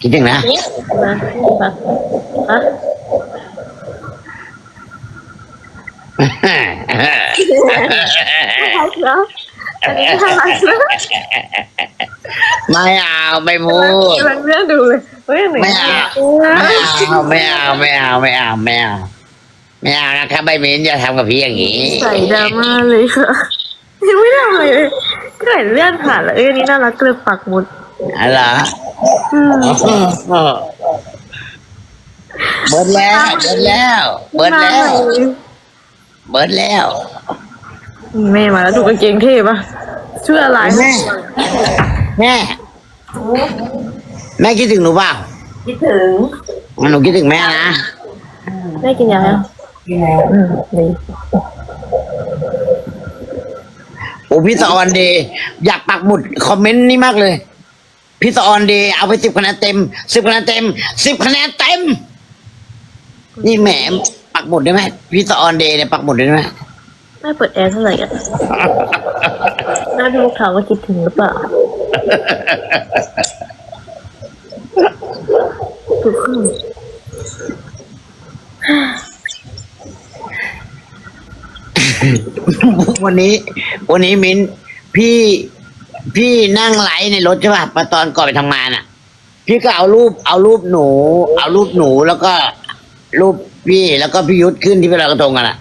คิดถึงนะนี่มานี่มาฮะน่ารักเนาะอันนี้น่ารักเนาะไม่เอาไม่พูดกำลังเลือกดูเลยเฮ้ยหนูไม่เอาไม่เอาไม่เอาไม่เอาไม่เอา ไม่เอานะครับใบมิ้นอย่าทำกับพี่อย่างนี้ใส่ดราม่าเลยค่ะยังไม่ทำอะไรเลยก็เห็นเลื่อนผ่านแล้วเอ้ยอันนี้น่ารักเกลือปักหมุดอะไรอืมเบิดแล้วเบิดแล้วเบิดแล้วเบิดแล้วแม่มาแล้วดูกางเกงเท่ปะชื่ออะไรแม่แม่แม่คิดถึงหนูเปล่าคิดถึงงั้นหนูคิดถึงแม่นะ แม่กินยังไง ยังไงอืมดีโอ้พี่สะออนเดย์อยากปักหมุดคอมเมนต์นี่มากเลย พี่สะออนเดย์เอาไปสิบคะแนนเต็มสิบคะแนนเต็มสิบคะแนนเต็ม นี่แหมปักหมุดได้ไหมพี่สะออนเดย์เนี่ยปักหมุดได้ไหมแม่เปิดแอร์เท่าไหร่อะน่าดูลูกถามว่าคิดถึงหรือเปล่าถูกขึ้น วันนี้ วันนี้มิ้นพี่พี่นั่งไลฟ์ในรถใช่ป่ะมาตอนก่อนไปทำงานอะ พี่ก็เอารูปเอารูปหนู เอารูปหนูแล้วก็รูปพี่แล้วก็พี่ยุทธขึ้นที่เป็นลอยกระทงกันอะ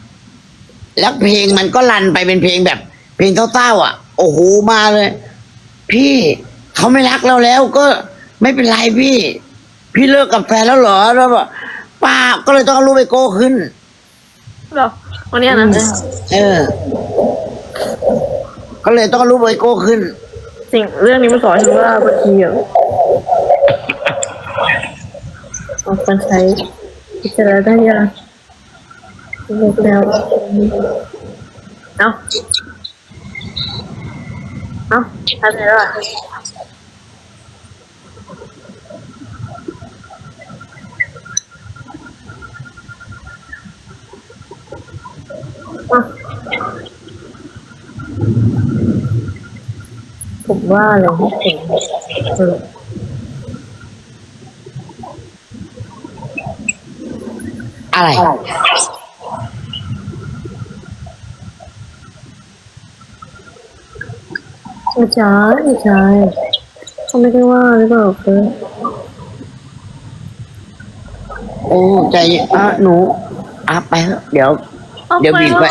แล้วเพลงมันก็รันไปเป็นเพลงแบบ เพลงเศร้าๆอะ โอ้โหมาเลย พี่เขาไม่รักเราแล้วก็ไม่เป็นไรพี่ พี่เลิกกับแฟนแล้วเหรอแล้วป้าก็เลยต้องเอารูปไอโก้ขึ้น หรอวันนี้นะเออ ก็เลยต้องเอารูปไอโก้ขึ้น สิ่งเรื่องนี้มันสอนฉันว่าบางทีอะออกการใช้พิจารณาได้ยังเลิกแล้วเอาเอาทำไงล่ะ ผมว่าอะไรไม่ถึงเอออะไร ไม่ใช่ไม่ใช่เขาไม่ได้ว่าหรือเปล่าเฟิร์นโอ้ใจเย็นอะหนูอะไปเถอะเดี๋ยว เดี๋ยวบีบไป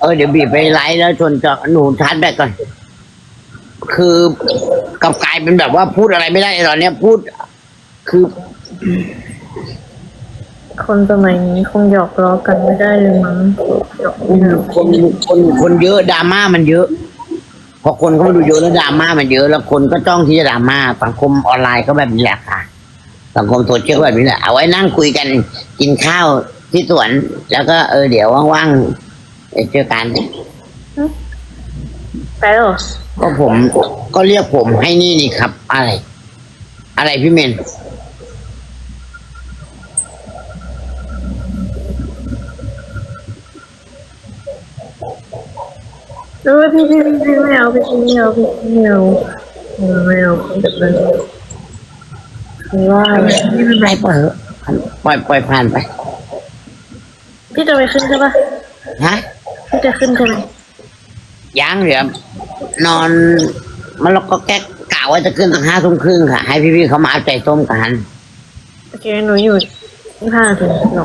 เออ เดี๋ยวบีบไปไลฟ์แล้วชนจอหนูชาร์จแบตก่อน คือกลับกลายเป็นแบบว่าพูดอะไรไม่ได้ตอนเนี้ยพูด คือ คนสมัยนี้คงหยอกล้อกันไม่ได้เลยมั้งหยอกไม่ได้ คนคนคนเยอะดราม่ามันเยอะ พอคนเขามาดูเยอะแล้วดราม่ามันเยอะ แล้วคนก็จ้องที่จะดราม่าสังคมออนไลน์ก็แบบนี้แหละค่ะสังคมโซเชียลก็แบบนี้แหละเอาไว้นั่งคุยกันกินข้าวที่สวน แล้วก็เออเดี๋ยวว่างๆเอ่อเจอกัน ไปแล้วเหรอ ก็ผมก็เรียกผมให้นี่นี่ครับ อะไร อะไรพี่เมนเออพี่พี่พี่พี่ไม่เอาพี่พี่ไม่เอาพี่พี่ไม่เอาเออไม่เอาแบบนั้นคือว่าไม่เป็นไรปล่อยเถอะปล่อยปล่อยผ่านไป พี่จะไปขึ้นใช่ปะฮะพี่จะขึ้นใช่ไหมยังเดี๋ยว นอนมันเราก็แก๊กกะว่าจะขึ้นตั้งห้าทุ่มครึ่งค่ะ ให้พี่ๆเขามาเอาใจส้มกันโอเคหนูอยู่ที่ห้านาทีหนู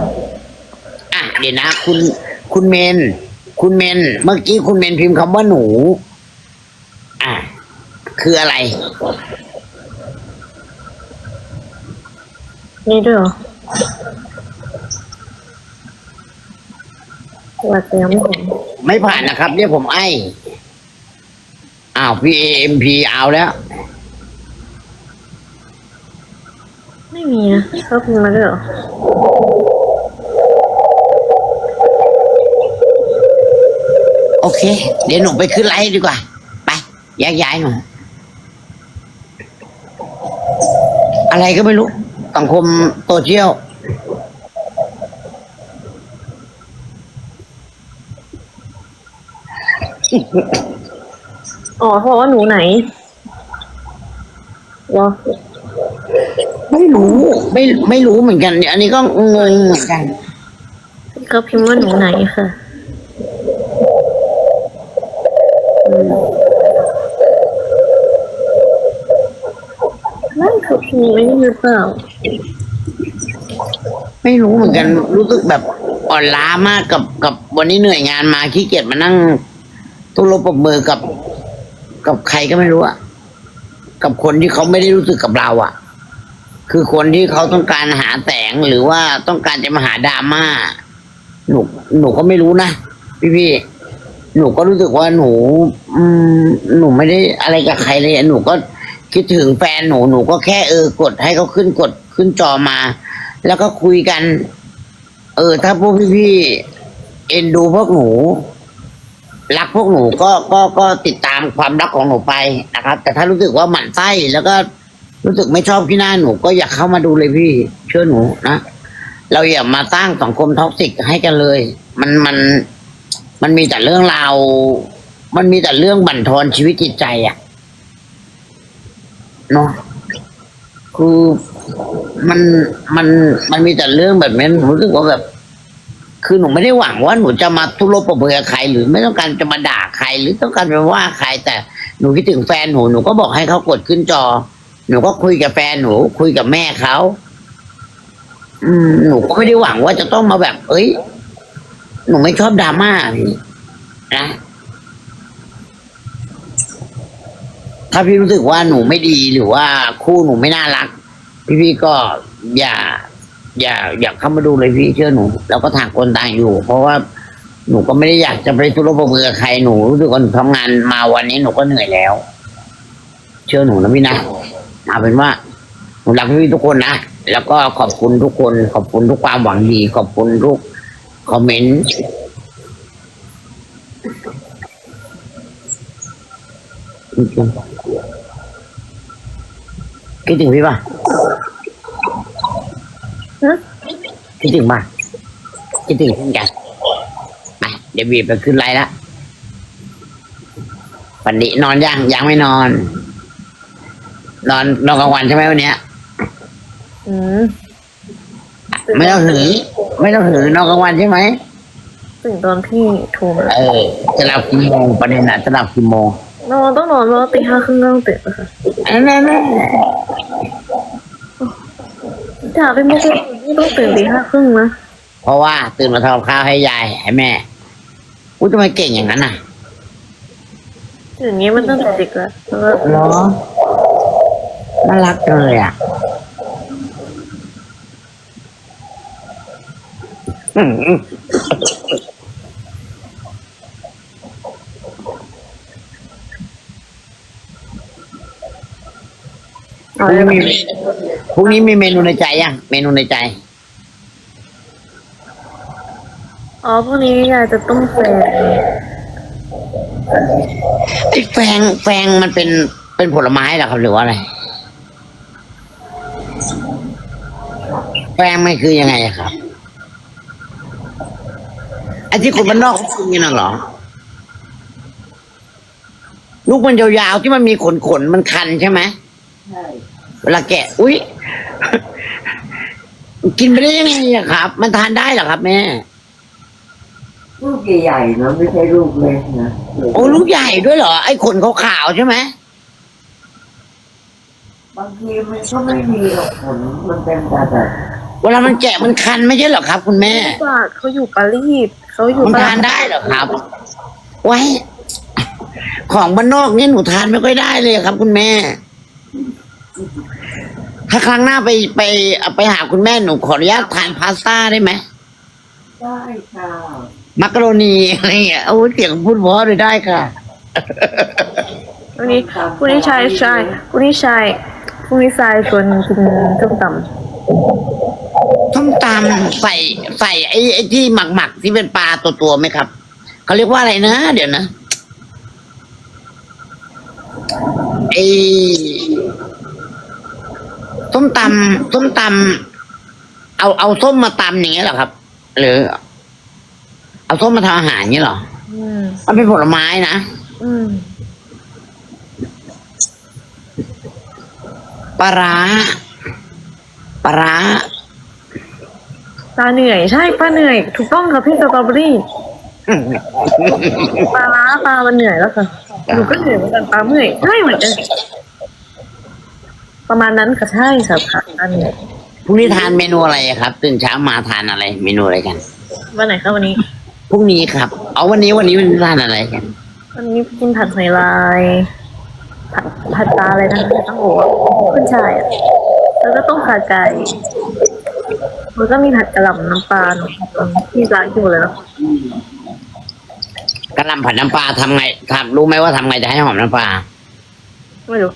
อะเดี๋ยวนะ คุณคุณเมน คุณเมน เมื่อกี้คุณเมนพิมพ์คำว่าหนู อะ คืออะไร นี่ด้วยเหรอหลักยังไม่เห็นไม่ผ่านนะครับ เรียกผมไอ้ อ้าวพี่เอ็มพีเอาแล้ว ไม่มีนะเขาพิมพ์มาด้วยเหรอโอเค เดี๋ยวหนูไปขึ้นไลฟ์ดีกว่า ไปแยกย้ายหนูอะไรก็ไม่รู้สังคมโซเชียลอ อ๋อเขาบอกว่าหนูไหนเหรอไม่รู้ไม่ไม่รู้เหมือนกันเนี่ยอันนี้ก็งงเหมือนกันเขาพิมพ์ว่าหนูไหนค่ะอืมนั่นเขาพิมพ์ไม่ได้หรือเปล่า ไม่รู้เหมือนกัน รู้สึกแบบอ่อนล้ามากกับกับวันนี้เหนื่อยงานมาขี้เกียจมานั่งตุ้รบปรบมือกับ กับใครก็ไม่รู้อะกับคนที่เขาไม่ได้รู้สึกกับเราอะคือคนที่เขาต้องการหาแสงหรือว่าต้องการจะมาหาดราม่าหนูหนูก็ไม่รู้นะพี่พี่ๆหนูก็รู้สึกว่าหนู อืม หนูไม่ได้อะไรกับใครเลยหนูก็คิดถึงแฟนหนูหนูก็แค่เออกดให้เขาขึ้นกดขึ้นจอมา แล้วก็คุยกัน เออ ถ้าพวกพี่ๆเอ็นดูพวกหนู รักพวกหนูก็ก็ก็ติดตามความรักของหนูไปนะครับ แต่ถ้ารู้สึกว่าหมั่นไส้แล้วก็รู้สึกไม่ชอบที่หน้าหนูก็อยากเข้ามาดูเลยพี่ เชื่อหนูนะเราอย่ามาสร้างสังคมท็อกซิกให้กันเลย มันมันมันมีแต่เรื่องราวมันมีแต่เรื่องบั่นทอนชีวิตจิตใจอะเนาะคือมันมันมันมีแต่เรื่องแบบนี้นรู้สึกว่าแบบ คือหนูไม่ได้หวังว่าหนูจะมาทุรบประเบือใคร หรือไม่ต้องการจะมาด่าใคร หรือต้องการไปว่าใคร แต่หนูคิดถึงแฟนหนูหนูก็บอกให้เขากดขึ้นจอ หนูก็คุยกับแฟนหนู คุยกับแม่เขาอืมหนูก็ไม่ได้หวังว่าจะต้องมาแบบ เอ้ย หนูไม่ชอบดราม่าพี่นะถ้าพี่รู้สึกว่าหนูไม่ดีหรือว่าคู่หนูไม่น่ารัก พี่ๆก็อย่า อย่าอย่าเข้ามาดูเลยพี่เชื่อหนู แล้วก็ต่างคนต่างอยู่ เพราะว่าหนูก็ไม่ได้อยากจะไปทุรบมือกับใครหนูรู้สึกว่าหนูทำงานมาวันนี้หนูก็เหนื่อยแล้ว เชื่อหนูนะพี่นะเอาเป็นว่าหนูรักพี่ทุกคนนะแล้วก็ขอบคุณทุกคน ขอบคุณทุกความหวังดี ขอบคุณทุกคอมเมนต์คิดถึงพี่ป่ะ คิดถึงป่ะคิดถึงเช่นกันไปเดี๋ยวบีบไปขึ้นไลน์ละวันนี้นอนยังยังไม่นอน นอนนอนกลางวันใช่ไหมวันเนี้ยอืมไม่ต้องถือ ไม่ต้องถือนอนกลางวันใช่ไหมถึงตอนพี่โทรมาเออจะหลับกี่โมงประเด็นน่ะจะหลับกี่โมงนอนต้องนอนเพราะว่าตีห้าครึ่งก็ต้องตื่นอะค่ะแน่แน่ ถ้าเป็นไม่ใช่ไม่ต้องตื่นตีห้าครึ่งนะเพราะว่าตื่นมาทำกับข้าวให้ยายให้แม่อุ้ยทำไมเก่งอย่างนั้นน่ะอย่างนี้มันตั้งแต่เด็กแล้วแล้วก็เหรอน่ารักจังเลยอะอืมพเอารุ่งเลยนี้มี พรุ่งนี้มีเมนูในใจยังเมนูในใจ อ๋อพรุ่งนี้ยายจะต้มแฟนไอ้แฟงแฟงมันเป็นเป็นผลไม้เหรอครับหรือว่าอะไร แฟงมันคือยังไงอะครับไอ้ที่คนบ้านนอกเขากินกันน่ะเหรอลูกมันยาวๆที่มันมีขนขนๆมันคันใช่ไหมใช่เวลาแกะ อุ้ย กินไปได้ยังไงอะครับ มันทานได้เหรอครับ แม่ ลูกใหญ่ๆนะไม่ใช่ลูกเล็กนะโอ้ลูกใหญ่ด้วยเหรอ ไอ้ขนขาวๆใช่ไหมบางทีมันก็ไม่มีหรอกผลมันเป็นแต่แบบเวลามันแกะมันคันไม่ใช่เหรอครับ คุณแม่บาทเขาอยู่ปารีสเขาอยู่มันปาทานได้เหรอครับ ไว้ ของบ้านนอกเนี่ยหนูทานไม่ค่อยได้เลยครับ คุณแม่ ถ้าครั้งหน้าไปไปไปหาคุณแม่หนูขออนุญาตทานพาสต้าได้ไหมได้ค่ะมักกะโรนีอะไรเงี้ยโอ้ยเสียงพูดเพราะเลยได้ค่ะวันนี้พรุ่งนี้ชายชายพรุ่งนี้ชายพรุ่งนี้ชายชวนกินส้มตำส้มตำใส่ใส่ไอ้ไอ้ที่หมักหมักๆที่เป็นปลาตัวตัวๆไหมครับเขาเรียกว่าอะไรนะเดี๋ยวนะไอ้ ส้มตำส้มตำเอาเอาส้มมาตำอย่างเงี้ยเหรอครับ หรือ เอาส้มมาทำอาหารอย่างเงี้ยเหรออืมมันเป็นผลไม้นะอืมปลาร้าปลาร้าปลาเหนื่อยใช่ปลาเหนื่อย ถูกต้องค่ะพี่สตรอเบอรี่ปลาล้าปลามันเหนื่อยแล้วค่ะหนูก็เหนื่อยเหมือนกันปลาเมื่อยใช่เหมือนกัน ประมาณนั้นค่ะใช่ค่ะค่ะปลาเหนื่อยพรุ่งนี้ทานเมนูอะไรครับ ตื่นเช้ามาทานอะไร เมนูอะไรกันวันไหนคะวันนี้ พรุ่งนี้ครับ เอาวันนี้วันนี้วันนี้ทานอะไรกัน วันนี้กินผัดหอยลายผัดผัดปลาอะไรนะผัดตั้งโอ้ขึ้นช่ายอะแล้วก็ต้มขาไก่แล้วก็มีผัดกะหล่ำน้ำปลาที่ร้านที่หมดเลยเนาะกระหลำผัดน้ำปลาทำไงทำรู้ไหมว่าทำไงจะให้หอมน้ำปลาไม่รู้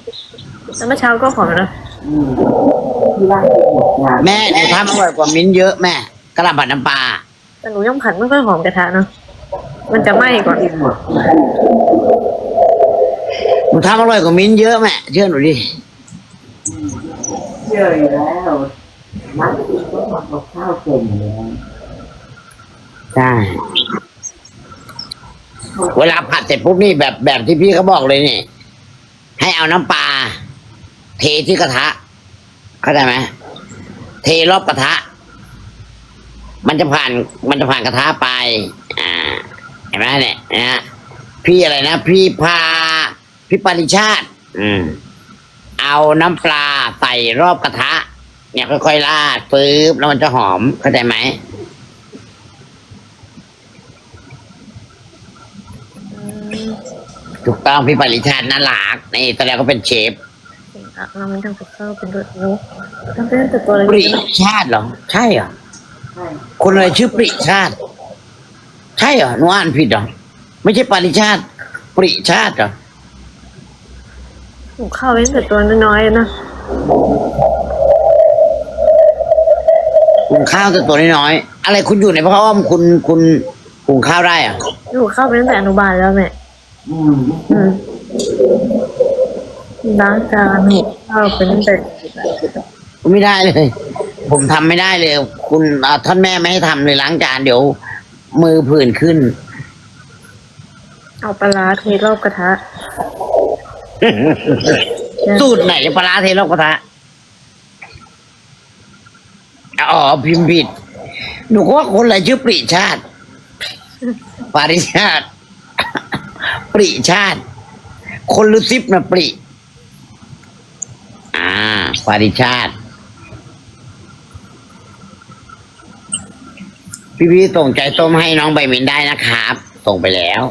แล้วเมื่อเช้าก็ขอนะอืมที่ร้านเป็นหมดงานแม่หนูทำอร่อยกว่ามิ้นเยอะแม่กระหลำผัดน้ำปลาแต่หนูยังผัดไม่ค่อยหอมกระทะเนาะมันจะไหม้ก่อนเป็นหมดหนูทำอร่อยกว่ามิ้นเยอะแม่เชื่อหนูดิเชื่ออยู่แล้วนักกินก็ทำกับข้าวเก่งอยู่แล้วใช่เวลาผัดเสร็จปุ๊บนี่แบบแบบที่พี่เขาบอกเลยนี่ ให้เอาน้ำปลา เทที่กระทะเข้าใจไหมเทรอบกระทะ มันจะผ่าน มันจะผ่านกระทะไป อ่าเห็นไหมเนี่ยนะพี่อะไรนะพี่พาพี่ปริชาติ อืม เอาน้ำปลาใส่รอบกระทะ เนี่ยค่อยๆราดปึ๊บแล้วมันจะหอมเข้าใจไหมถูกต้องพี่ปริชาติน่ารักนี่แสดงก็เป็นเชฟะเราไม่ทำกับข้าวเป็นด้วยโอ้ทำเป็นแต่ตัวอะไรปริชาติเหรอ ใช่เหรอใช่คนอะไรชื่อปริชาติ ใช่เหรอหนูอ่านผิดเหรอ ไม่ใช่ปริชาติ ปริชาติเหรอหนูข้าวเป็นแต่ตัวน้อยๆนะหุงข้าวแต่ตัวน้อยๆอะไรคุณอยู่ในพระอ้อมคุณคุณหุงข้าวได้เหรอหนูข้าวเป็นตั้งแต่อนุบาลแล้วแม่อืมอืม ล้างจานหนูข้าวเป็นตั้งแต่ไม่ได้เลย ผมทำไม่ได้เลย คุณอ่าท่านแม่ไม่ให้ทำเลยล้างจานเดี๋ยว มือผื่นขึ้น เอาปลาร้าเทรอบกระทะสูตรไหนปลาร้าเทลอกกระทะอ๋อพิมพ์ผิด หนูก็ว่าคนอะไรชื่อปริชาติปาริชาติ ปริชาติ คนหรือซิปนะปริอ่า ปาริชาติ พี่พี่ๆส่งใจส้มให้น้องใบมินได้นะครับ ส่งไปแล้ว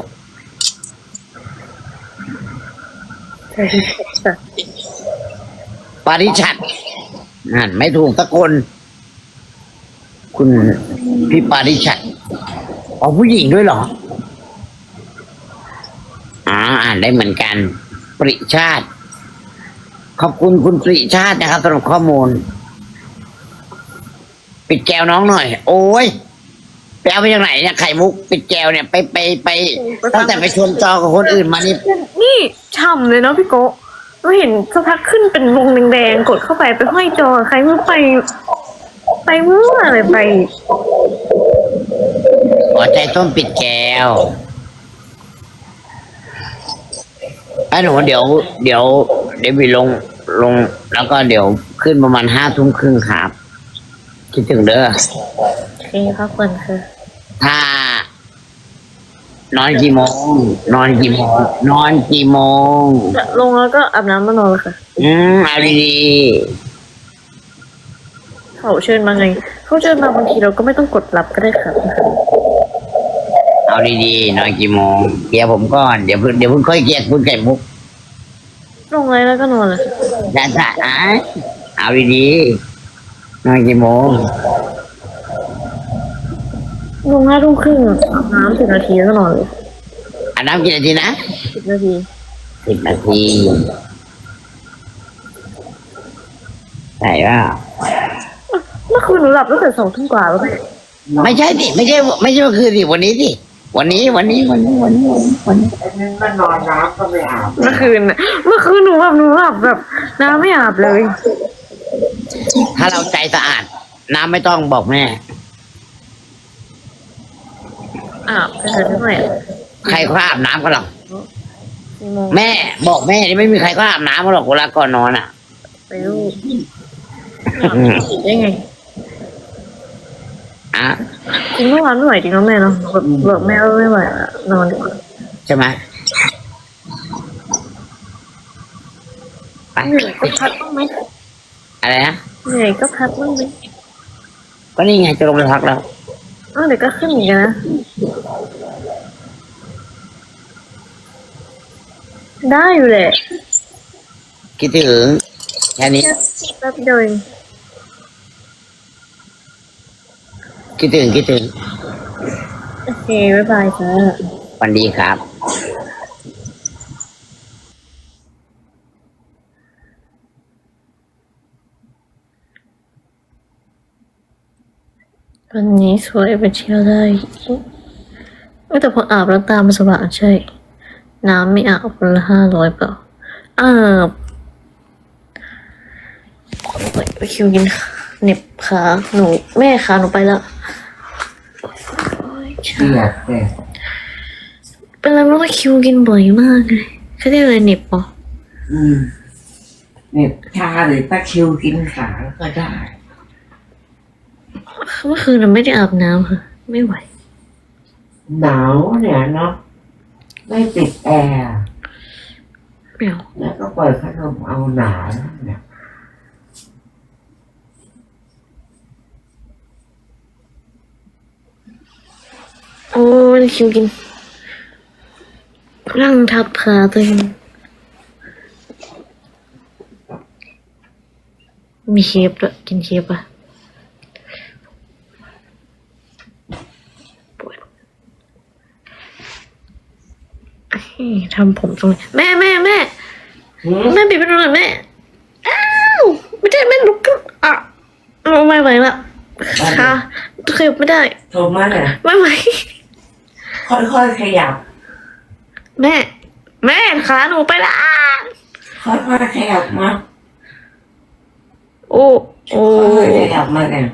ปาริชัดนั่นไม่ถูกตะกนคุณพี่ปาริชัดอ๋อผู้หญิงด้วยเหรออ่าอ่านได้เหมือนกัน ปริชาติ ขอบคุณคุณปริชาตินะครับสำหรับข้อมูล ปิดแก้วน้องหน่อย โอ้ยไปเอาไปจากไหนเนี่ยไข่มุกปิดแก้วเนี่ยไปไปไปตั้งแต่ไปชวนจอกับคนอื่นมานี่นี่ฉ่ำเลยเนาะพี่โกะเราเห็นสักพักขึ้นเป็นวงแดงๆกดเข้าไปไปห้อยจอใครเมื่อไป ไปเมื่ออะไรไปหัวใจต้มปิดแก้วไอ้หนูเดี๋ยว เดี๋ยว เดี๋ยวบีลงลง แล้วก็เดี๋ยวขึ้นประมาณห้าทุ่มครึ่งครับ คิดถึงเด้อโอเคพักผ่อนค่ะถ้า นอนกี่โมง นอนกี่โมง นอนกี่โมง ลงแล้วก็อาบน้ำมานอนเลยค่ะอืมเอาดีเขาเชิญมาไง เขาเชิญมาบางทีเราก็ไม่ต้องกดรับก็ได้ค่ะๆเอาดีๆนอนกี่โมงเคลียร์ผมก่อน เดี๋ยวเพิ่งเดี๋ยวเพิ่งค่อยเคลียร์คุณไก่มุก ลงเลยแล้วก็นอนเลยค่ะจ้าจ้าอะเอาดีๆนอนกี่โมงลงห้าทุ่มครึ่งอาบน้ำสิบนาทีแล้วก็นอนเลยอาบน้ำกี่นาทีนะสิบนาทีสิบนาทีใช่ว่าเมื่อคืนหนูหลับตั้งแต่สองทุ่มกว่าแล้วแม่ไม่ใช่ดิไม่ใช่ ไม่ใช่เมื่อคืนดิวันนี้ดิ วันนี้วันนี้วันนี้วันนี้วันนี้วันนี้ไอ้นั่นมันนอนน้ำก็ไม่อาบเมื่อคืนน่ะเมื่อคืนหนูแบบหนูหลับแบบน้ำไม่อาบเลย ถ้าเราใจสะอาด น้ำไม่ต้องบอกแม่ อาบไปเถอะนิดหน่อยอะใครเขาอาบน้ำกันหรอกกี่โมงแม่บอกแม่นี่ไม่มีใครเขาอาบน้ำกันหรอกเวลาก่อนนอนอะ ไปลูกได้ไงอะจริงเมื่อวานไม่ไหวจริงนะแม่เนาะแบบบอกแม่ว่าไม่ไหวอะนอนดีกว่าใช่ไหมไปเหนื่อยก็พักบ้าง ไหมอะไรนะเหนื่อยก็พักบ้างไหมก็นี่ไงจะลงไปพักแล้วอ้าวเดี๋ยวก็ขึ้นอีกนะได้อยู่แหละ คิดถึงแค่นี้แป๊บเดียวเองคิดถึงคิดถึงโอเคบ๊ายบายจ้าวันดีครับวันนี้สวยไปเที่ยวได้เอ้ยแต่พออาบแล้วตามันสว่างใช่ น้ำไม่อาบวันละห้าร้อยเปล่าอาบไปคิวกินเหน็บขาหนูแม่ขาหนูไปแล้ว โอ๊ยเกลียดเลยเป็นไรไม่รู้ว่าคิวกินบ่อยมากเลยเขาเรียกอะไรเหน็บเหรออืมเนี่ยชาหรือตะคริวกินขาก็ได้ เมื่อคืนเราไม่ได้อาบน้ำค่ะ ไม่ไหว หนาวเนี่ยเนาะไม่ติดแอร์ไม่เอาแล้วก็เปิดพัดลมเอาหนาวเนี่ย โอ้ยคิวกินนั่งทับขาตัวเองมีเคฟด้วยกินเคฟอะปวดเฮ้ยทำผมตรงนี้แม่แม่แม่หืมแม่ปิดประตูหน่อยแม่ อ้าวไม่ได้แม่ลุกขึ้นอะเอาไม่ไหวละค่ะขยับไม่ได้โทรมาเนี่ยไม่ไหว ค่อยๆขยับ แม่ แม่ขาหนูไปละค่อยๆขยับมาโอ้โอ้ค่อยๆขยับมาเนี่ย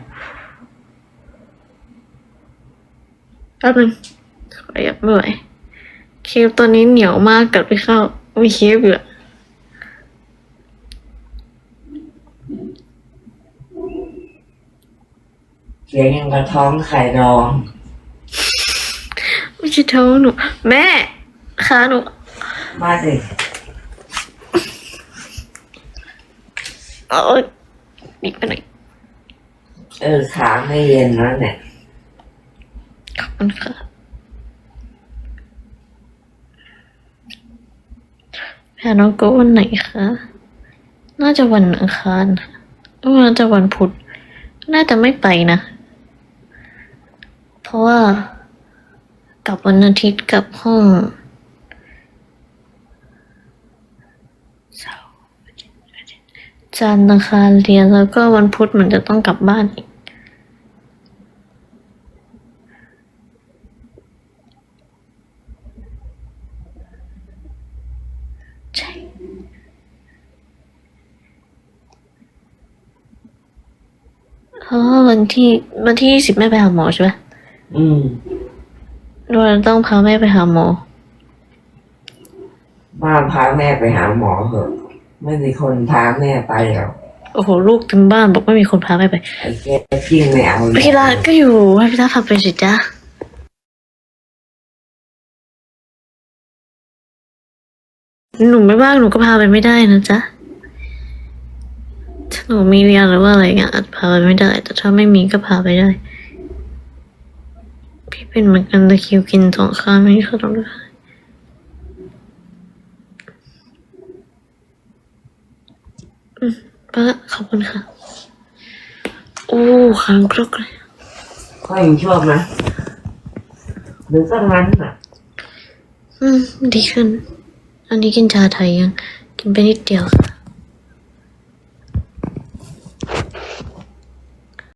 แป๊บนึงขยับไม่ไหวเคฟตัวนี้เหนียวมากกัดไปเข้าไม่เคฟอยู่อะเสียงยังกระท้องไข่ดอง ไม่ใช่ท้องหนูแม่ขาหนูมาสิเอ้ยนิดไปหน่อยเออขาไม่เย็นแล้วเนี่ยขอบคุณค่ะแพรน้องโกะวันไหนคะ น่าจะวันอังคารค่ะน่าจะวันพุธ น่าจะไม่ไปนะ เพราะว่า กับวันอาทิตย์กับห้องจันทร์อังคารเรียนแล้วก็วันพุธเหมือนจะต้องกลับบ้านอีกใช่เพราะวันที่วันที่ยี่สิบแม่ไปหาหมอใช่ไหมอืม เราต้องพาแม่ไปหาหมอมาพาแม่ไปหาหมอเถอะ ไม่มีคนพาแม่ไปหรอกโอ้โหลูกเต็มบ้านบอกไม่มีคนพาแม่ไปไอ้แกจิ้งไม่เอาเลยพี่ลาก็อยู่ให้พี่ลาพาไปสิจ้าหนูไม่ว่างหนูก็พาไปไม่ได้นะจ๊ะถ้าหนูมีเรียนหรือว่าอะไรเงี้ยอาจพาไปไม่ได้ แต่ถ้าไม่มีก็พาไปได้ พี่เป็นเหมือนกันตะคริวกินสองข้างไม่เข้าต้องด้วยอืมไปละขอบคุณค่ะ โอ้ค้างครกเลยค่อยยังชอบนะหรือสักนั้นอะ อืม ดีขึ้น อันนี้กินชาไทยยัง กินไปนิดเดียวค่ะ